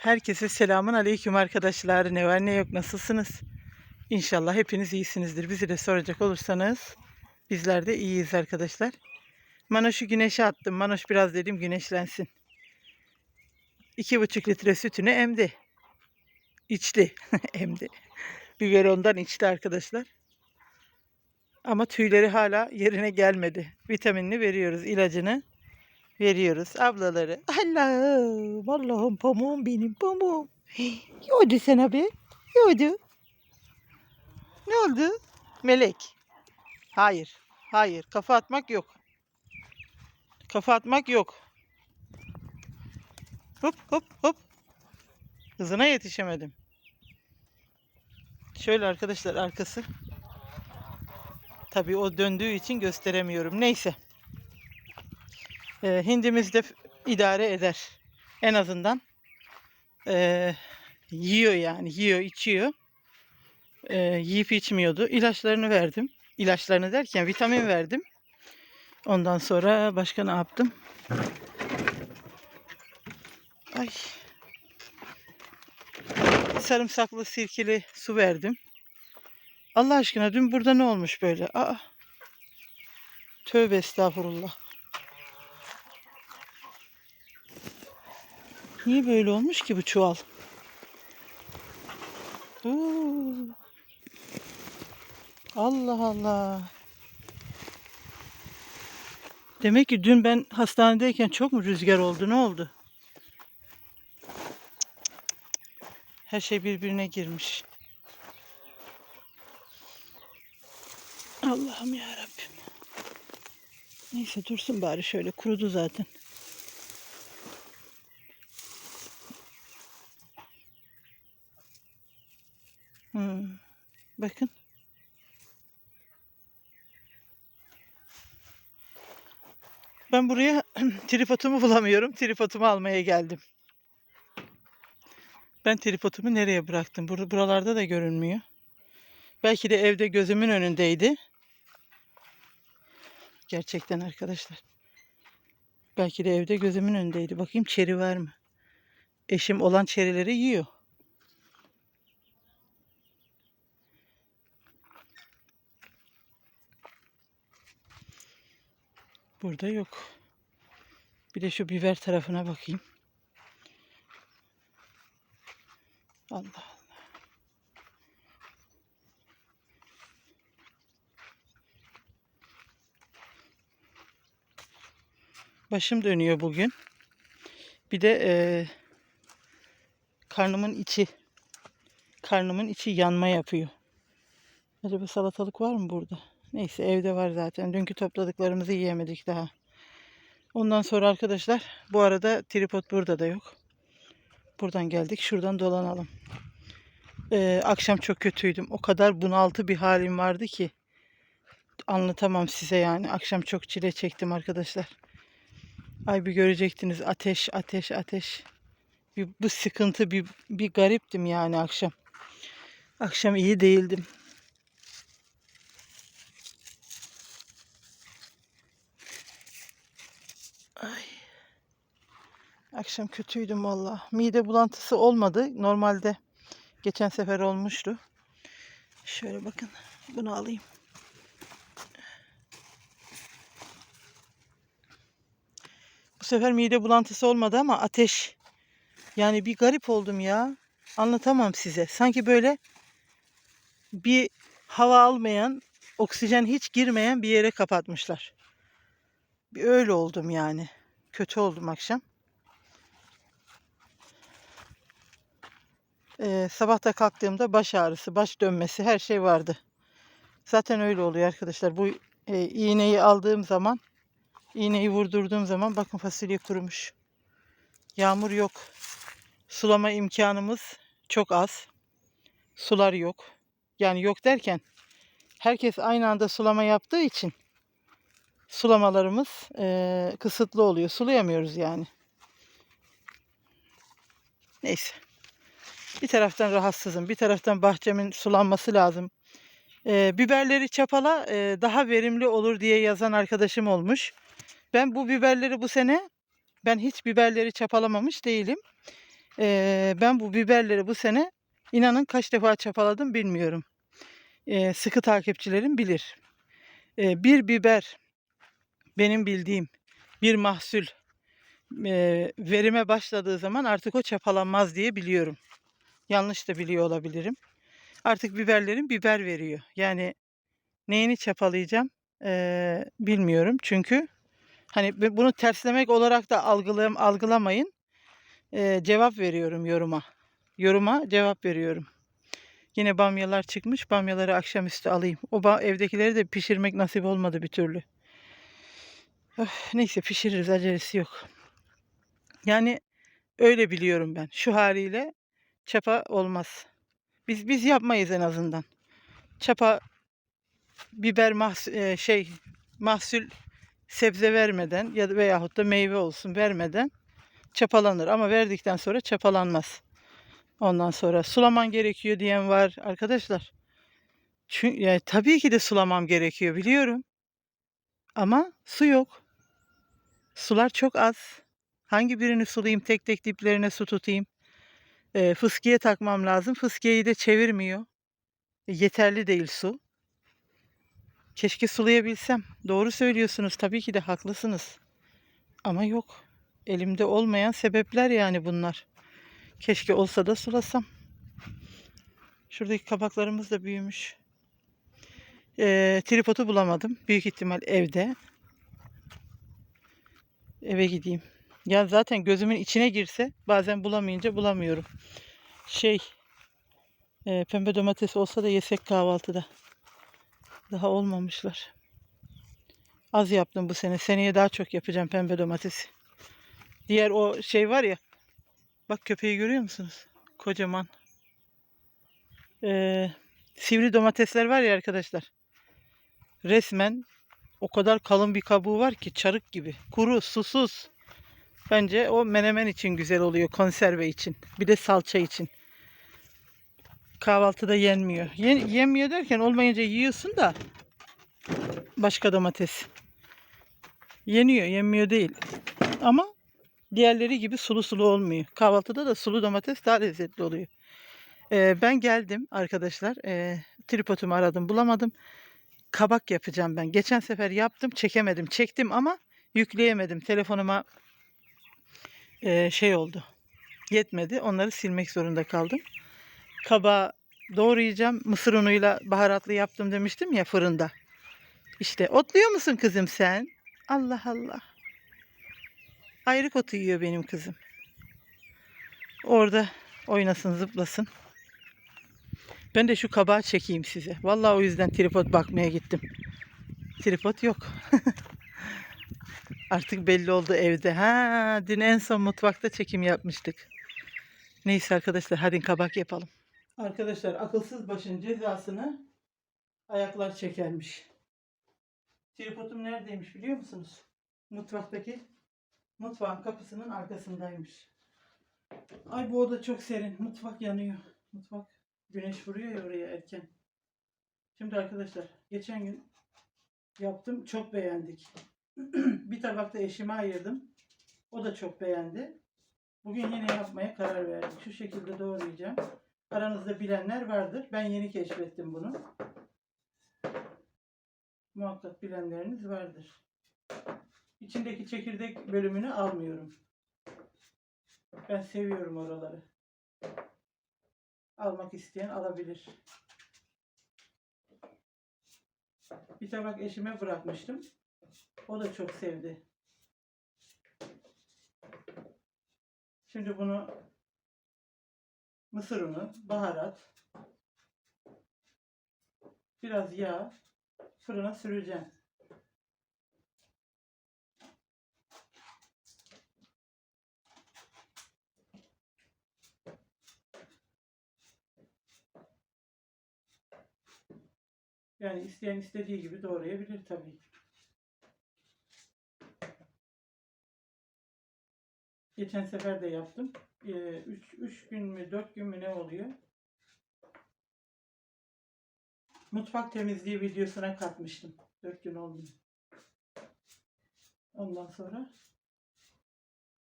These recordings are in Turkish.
Herkese selamun aleyküm arkadaşlar. Ne var ne yok nasılsınız? İnşallah hepiniz iyisinizdir. Bizi de soracak olursanız bizler de iyiyiz arkadaşlar. Manoş'u güneşe attım. Manoş biraz dedim güneşlensin. İki buçuk litre sütünü emdi. İçti. emdi. Biberondan içti arkadaşlar. Ama tüyleri hala yerine gelmedi. Vitaminini veriyoruz, ilacını veriyoruz. Ablaları. Allah'ım, Allah'ım pamuğum benim pamuğum. Yoğdu sana be. Yoğdu. Ne oldu? Melek. Hayır. Hayır. Kafa atmak yok. Kafa atmak yok. Hop hop hop. Hızına yetişemedim. Şöyle arkadaşlar arkası. Tabii o döndüğü için gösteremiyorum. Neyse. Ee, hindimiz de idare eder. En azından ee, yiyor yani. Yiyor, içiyor. Ee, yiyip içmiyordu. İlaçlarını verdim. İlaçlarını derken vitamin verdim. Ondan sonra başka ne yaptım? Ay. Sarımsaklı sirkeli su verdim. Allah aşkına dün burada ne olmuş böyle? Aa. Tövbe estağfurullah. Niye böyle olmuş ki bu çuval? Oo. Allah Allah. Demek ki dün ben hastanedeyken çok mu rüzgar oldu? Ne oldu? Her şey birbirine girmiş. Allah'ım ya Rabbim. Neyse dursun bari şöyle kurudu zaten. Hmm. Bakın. Ben buraya tripodumu bulamıyorum. Tripodumu almaya geldim. Ben tripodumu nereye bıraktım? Burada buralarda da görünmüyor. Belki de evde gözümün önündeydi. Gerçekten arkadaşlar. Belki de evde gözümün önündeydi. Bakayım çeri var mı? Eşim olan çerileri yiyor. Burada yok. Bir de şu biber tarafına bakayım. Allah Allah. Başım dönüyor bugün. Bir de eee, karnımın içi karnımın içi yanma yapıyor. Acaba salatalık var mı burada? Neyse evde var zaten. Dünkü topladıklarımızı yiyemedik daha. Ondan sonra arkadaşlar bu arada tripod burada da yok. Buradan geldik. Şuradan dolanalım. Ee, akşam çok kötüydüm. O kadar bunaltı bir halim vardı ki anlatamam size yani. Akşam çok çile çektim arkadaşlar. Ay bir görecektiniz ateş ateş ateş. Bir, bu sıkıntı bir, bir gariptim yani akşam. Akşam iyi değildim. Ay. Akşam kötüydüm valla. Mide bulantısı olmadı. Normalde geçen sefer olmuştu. Şöyle bakın. Bunu alayım. Bu sefer mide bulantısı olmadı ama ateş. Yani bir garip oldum ya. Anlatamam size. Sanki böyle bir hava almayan, oksijen hiç girmeyen bir yere kapatmışlar. Bir öyle oldum yani. Kötü oldum akşam. Ee, sabah da kalktığımda baş ağrısı, baş dönmesi her şey vardı. Zaten öyle oluyor arkadaşlar. Bu e, iğneyi aldığım zaman, iğneyi vurdurduğum zaman bakın fasulye kurumuş. Yağmur yok. Sulama imkanımız çok az. Sular yok. Yani yok derken herkes aynı anda sulama yaptığı için sulamalarımız eee, kısıtlı oluyor. Sulayamıyoruz yani. Neyse. Bir taraftan rahatsızım. Bir taraftan bahçemin sulanması lazım. Eee, biberleri çapala eee, daha verimli olur diye yazan arkadaşım olmuş. Ben bu biberleri bu sene ben hiç biberleri çapalamamış değilim. Ee, ben bu biberleri bu sene inanın kaç defa çapaladım bilmiyorum. Ee, sıkı takipçilerim bilir. Ee, bir biber benim bildiğim bir mahsul e, verime başladığı zaman artık o çapalanmaz diye biliyorum. Yanlış da biliyor olabilirim. Artık biberlerin biber veriyor. Yani neyini çapalayacağım eee, bilmiyorum. Çünkü hani bu- bunu terslemek olarak da algılayam algılamayın. Eee, cevap veriyorum yoruma. Yoruma cevap veriyorum. Yine bamyalar çıkmış. Bamyaları akşamüstü alayım. O evdekileri de pişirmek nasip olmadı bir türlü. Öf, neyse pişiririz acelesi yok. Yani öyle biliyorum ben. Şu haliyle çapa olmaz. Biz biz yapmayız en azından. Çapa biber mahsul, e, şey mahsul sebze vermeden ya da veyahut da meyve olsun vermeden çapalanır ama verdikten sonra çapalanmaz. Ondan sonra sulaman gerekiyor diyen var arkadaşlar. Çünkü yani tabii ki de sulamam gerekiyor biliyorum. Ama su yok. Sular çok az. Hangi birini sulayayım tek tek diplerine su tutayım. E, fıskiye takmam lazım. Fıskiyeyi de çevirmiyor. E, yeterli değil su. Keşke sulayabilsem. Doğru söylüyorsunuz. Tabii ki de haklısınız. Ama yok. Elimde olmayan sebepler yani bunlar. Keşke olsa da sulasam. Şuradaki kabaklarımız da büyümüş. Ee, tripodu bulamadım. Büyük ihtimal evde. Eve gideyim. Ya zaten gözümün içine girse bazen bulamayınca bulamıyorum. Şey e, pembe domates olsa da yesek kahvaltıda. Daha olmamışlar. Az yaptım bu sene. Seneye daha çok yapacağım pembe domatesi. Diğer o şey var ya. Bak köpeği görüyor musunuz? Kocaman. Ee, sivri domatesler var ya arkadaşlar. Resmen o kadar kalın bir kabuğu var ki çarık gibi. Kuru, susuz. Bence o menemen için güzel oluyor. Konserve için. Bir de salça için. Kahvaltıda yenmiyor. Yen, yenmiyor derken olmayınca yiyorsun da başka domates. Yeniyor, yenmiyor değil. Ama diğerleri gibi sulu sulu olmuyor. Kahvaltıda da sulu domates daha lezzetli oluyor. Ee, ben geldim arkadaşlar. Ee, tripodumu aradım, bulamadım. Kabak yapacağım ben. Geçen sefer yaptım, çekemedim. Çektim ama yükleyemedim. Telefonuma ee, şey oldu. Yetmedi. Onları silmek zorunda kaldım. Kabağı doğrayacağım. Mısır unuyla baharatlı yaptım demiştim ya fırında. İşte otluyor musun kızım sen? Allah Allah. Ayrık otu yiyor benim kızım. Orada oynasın zıplasın. Ben de şu kabağı çekeyim size. Vallahi o yüzden tripod bakmaya gittim. Tripod yok. Artık belli oldu evde. Ha, dün en son mutfakta çekim yapmıştık. Neyse arkadaşlar hadi kabak yapalım. Arkadaşlar akılsız başın cezasını ayaklar çekermiş. Tripodum neredeymiş biliyor musunuz? Mutfaktaki mutfağın kapısının arkasındaymış. Ay bu oda çok serin. Mutfak yanıyor. Mutfak güneş vuruyor ya oraya erken. Şimdi arkadaşlar geçen gün yaptım. Çok beğendik. bir tabakta eşime ayırdım. O da çok beğendi. Bugün yine yapmaya karar verdik. Şu şekilde doğrayacağım. Aranızda bilenler vardır. Ben yeni keşfettim bunu. Muhakkak bilenleriniz vardır. İçindeki çekirdek bölümünü almıyorum. Ben seviyorum oraları. Almak isteyen alabilir. Bir tabak eşime bırakmıştım. O da çok sevdi. Şimdi bunu mısır unu, baharat, biraz yağ fırına süreceğim. Yani isteyen istediği gibi doğrayabilir tabii. Geçen sefer de yaptım. 3 üç gün mü 4 gün mü ne oluyor? Mutfak temizliği videosuna katmıştım. 4 gün oldu. Ondan sonra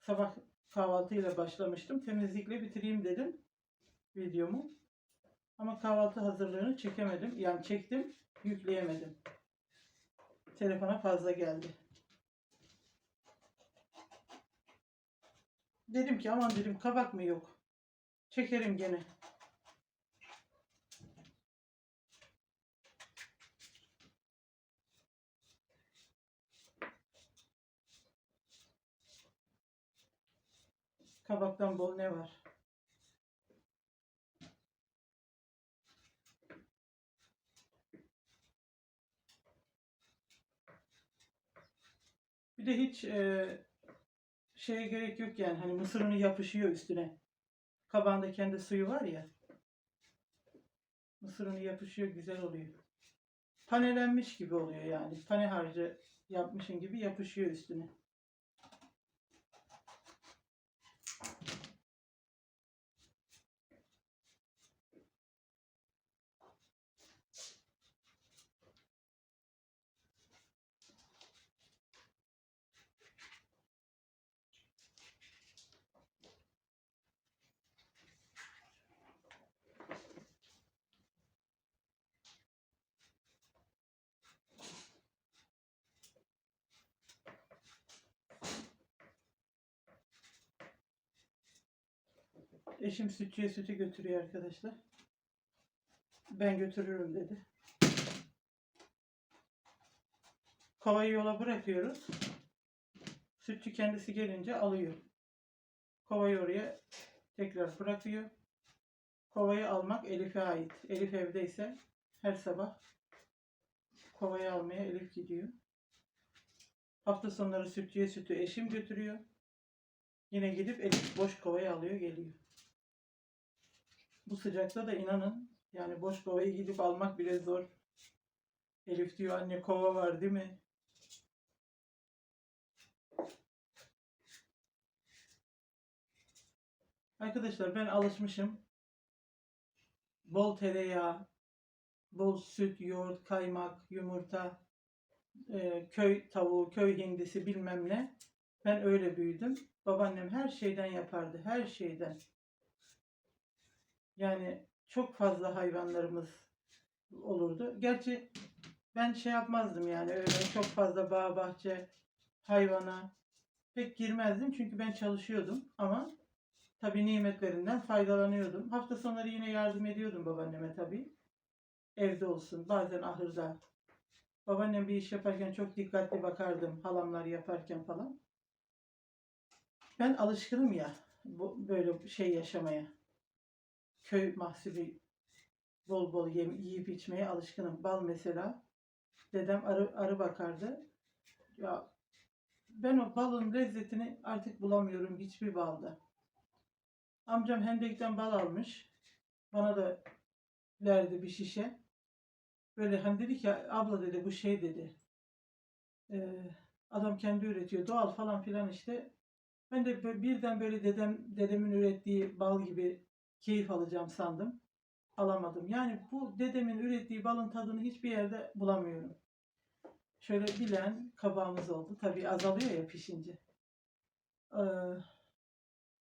sabah kahvaltıyla başlamıştım. Temizlikle bitireyim dedim videomu. Ama kahvaltı hazırlığını çekemedim. Yani çektim, yükleyemedim. Telefona fazla geldi. Dedim ki aman dedim kabak mı yok. Çekerim gene. Kabaktan bol ne var? Bir de hiç e, şeye gerek yok yani hani mısır unu yapışıyor üstüne. Kabağında kendi suyu var ya. Mısır unu yapışıyor güzel oluyor. Panelenmiş gibi oluyor yani. Pane harcı yapmışın gibi yapışıyor üstüne. Eşim sütçüye sütü götürüyor arkadaşlar. Ben götürürüm dedi. Kovayı yola bırakıyoruz. Sütçü kendisi gelince alıyor. Kovayı oraya tekrar bırakıyor. Kovayı almak Elif'e ait. Elif evdeyse her sabah kovayı almaya Elif gidiyor. Hafta sonları sütçüye sütü eşim götürüyor. Yine gidip Elif boş kovayı alıyor geliyor. Bu sıcakta da inanın yani boş kovayı gidip almak bile zor. Elif diyor anne kova var değil mi? Arkadaşlar ben alışmışım. Bol tereyağı, bol süt, yoğurt, kaymak, yumurta, e, köy tavuğu, köy hindisi bilmem ne. Ben öyle büyüdüm. Babaannem her şeyden yapardı. Her şeyden. Yani çok fazla hayvanlarımız olurdu. Gerçi ben şey yapmazdım yani öyle çok fazla bağ bahçe hayvana pek girmezdim çünkü ben çalışıyordum ama tabii nimetlerinden faydalanıyordum. Hafta sonları yine yardım ediyordum babaanneme tabii. Evde olsun bazen ahırda. Babaannem bir iş yaparken çok dikkatli bakardım halamlar yaparken falan. Ben alışkınım ya bu böyle şey yaşamaya köy mahsulü bol bol yem, yiyip içmeye alışkınım. Bal mesela. Dedem arı, arı bakardı. Ya ben o balın lezzetini artık bulamıyorum hiçbir balda. Amcam hendekten bal almış. Bana da verdi bir şişe. Böyle hani dedi ki abla dedi bu şey dedi. Ee, adam kendi üretiyor. Doğal falan filan işte. Ben de birden böyle dedem dedemin ürettiği bal gibi keyif alacağım sandım. Alamadım. Yani bu dedemin ürettiği balın tadını hiçbir yerde bulamıyorum. Şöyle bilen kabağımız oldu. Tabii azalıyor ya pişince. Ee,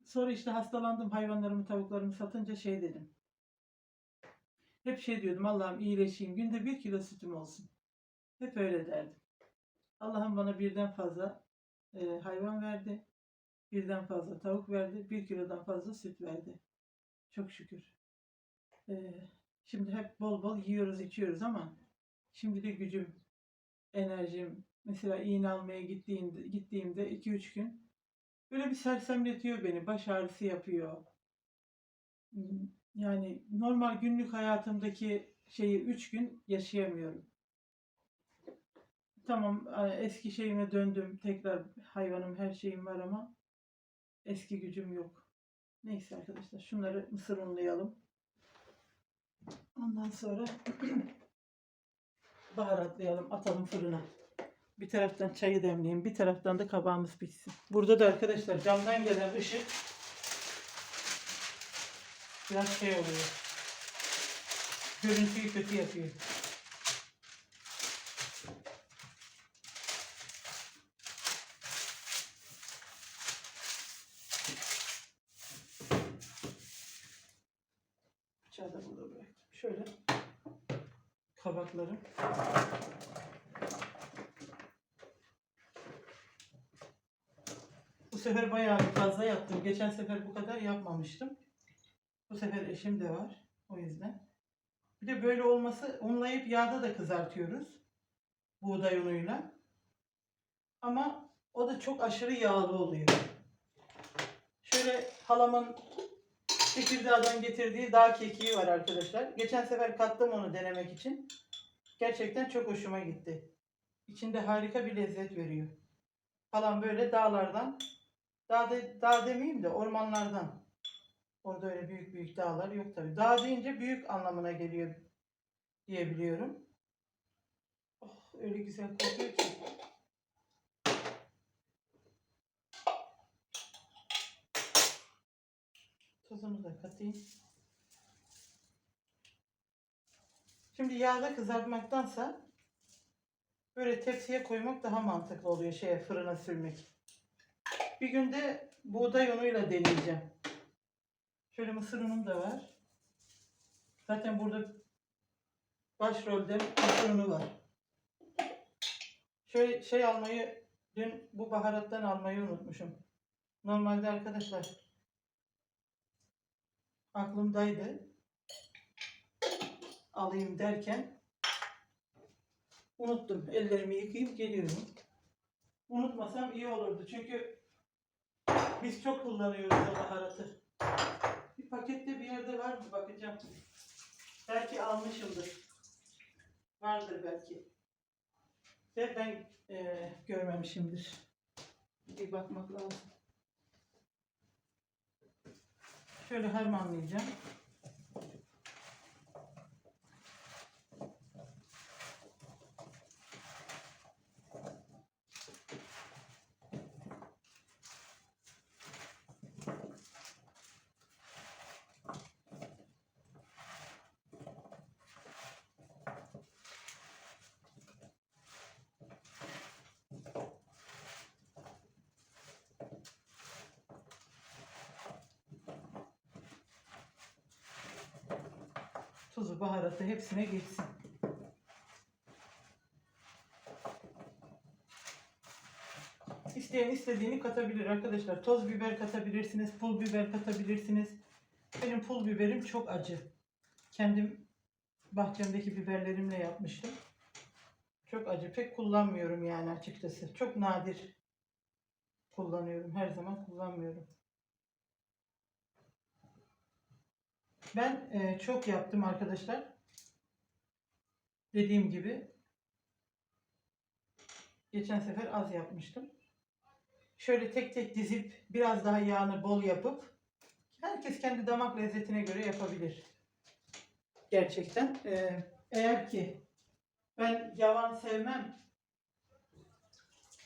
sonra işte hastalandım hayvanlarımı tavuklarımı satınca şey dedim. Hep şey diyordum Allah'ım iyileşeyim. Günde bir kilo sütüm olsun. Hep öyle derdim. Allah'ım bana birden fazla e, hayvan verdi. Birden fazla tavuk verdi. Bir kilodan fazla süt verdi. Çok şükür. Ee, şimdi hep bol bol yiyoruz, içiyoruz ama şimdi de gücüm, enerjim, mesela iğne almaya gittiğimde, gittiğimde 2-3 gün böyle bir sersemletiyor beni. Baş ağrısı yapıyor. Hmm, Yani normal günlük hayatımdaki şeyi 3 gün yaşayamıyorum. Tamam eski şeyime döndüm. Tekrar hayvanım her şeyim var ama eski gücüm yok. Neyse arkadaşlar şunları mısır unlayalım. Ondan sonra baharatlayalım, atalım fırına. Bir taraftan çayı demleyeyim, bir taraftan da kabağımız pişsin. Burada da arkadaşlar camdan gelen ışık biraz şey oluyor. Görüntüyü kötü yapıyor. Bıçağı da burada bıraktım. Şöyle kabaklarım. Bu sefer bayağı bir fazla yaptım. Geçen sefer bu kadar yapmamıştım. Bu sefer eşim de var. O yüzden. Bir de böyle olması unlayıp yağda da kızartıyoruz. Buğday unuyla. Ama o da çok aşırı yağlı oluyor. Şöyle halamın Tekirdağ'dan getirdiği dağ kekiği var arkadaşlar. Geçen sefer kattım onu denemek için. Gerçekten çok hoşuma gitti. İçinde harika bir lezzet veriyor. Falan böyle dağlardan, dağ, de, dağ demeyeyim de ormanlardan. Orada öyle büyük büyük dağlar yok tabii. Dağ deyince büyük anlamına geliyor diyebiliyorum. Oh, öyle güzel kokuyor ki. Tuzunu da katayım. Şimdi yağda kızartmaktansa böyle tepsiye koymak daha mantıklı oluyor şeye fırına sürmek. Bir günde buğday unuyla deneyeceğim. Şöyle mısır unum da var. Zaten burada başrolde mısır unu var. Şöyle şey almayı dün bu baharattan almayı unutmuşum. Normalde arkadaşlar aklımdaydı. Alayım derken unuttum. Ellerimi yıkayıp geliyorum. Unutmasam iyi olurdu. Çünkü biz çok kullanıyoruz o baharatı. Bir pakette bir yerde var mı? Bakacağım. Belki almışımdır. Vardır belki. Ve ben e, görmemişimdir. Bir bakmak lazım. Şöyle harmanlayacağım. Tuzu, baharatı hepsine geçsin. İsteyen istediğini katabilir arkadaşlar. Toz biber katabilirsiniz, pul biber katabilirsiniz. Benim pul biberim çok acı. Kendim bahçemdeki biberlerimle yapmıştım. Çok acı. Pek kullanmıyorum yani açıkçası. Çok nadir kullanıyorum. Her zaman kullanmıyorum. Ben e, çok yaptım arkadaşlar. Dediğim gibi geçen sefer az yapmıştım. Şöyle tek tek dizip biraz daha yağını bol yapıp herkes kendi damak lezzetine göre yapabilir. Gerçekten. E, eğer ki ben yavan sevmem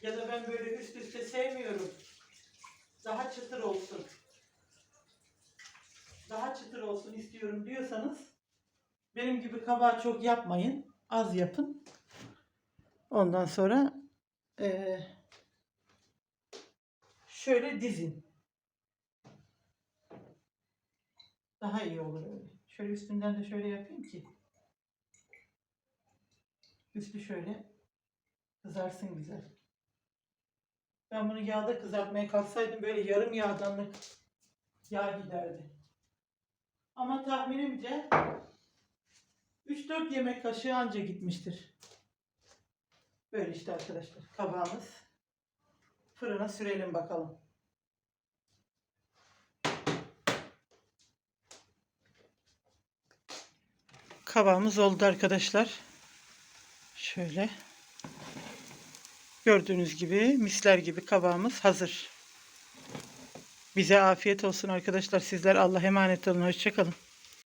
ya da ben böyle üst üste sevmiyorum. Daha çıtır olsun daha çıtır olsun istiyorum diyorsanız benim gibi kabağı çok yapmayın. Az yapın. Ondan sonra eee, şöyle dizin. Daha iyi olur öyle. Şöyle üstünden de şöyle yapayım ki üstü şöyle kızarsın güzel. Ben bunu yağda kızartmaya kalksaydım böyle yarım yağdanlık yağ giderdi. Ama tahminimce 3-4 yemek kaşığı anca gitmiştir. Böyle işte arkadaşlar kabağımız. Fırına sürelim bakalım. Kabağımız oldu arkadaşlar. Şöyle. Gördüğünüz gibi misler gibi kabağımız hazır. Bize afiyet olsun arkadaşlar. Sizler Allah emanet olun. Hoşçakalın.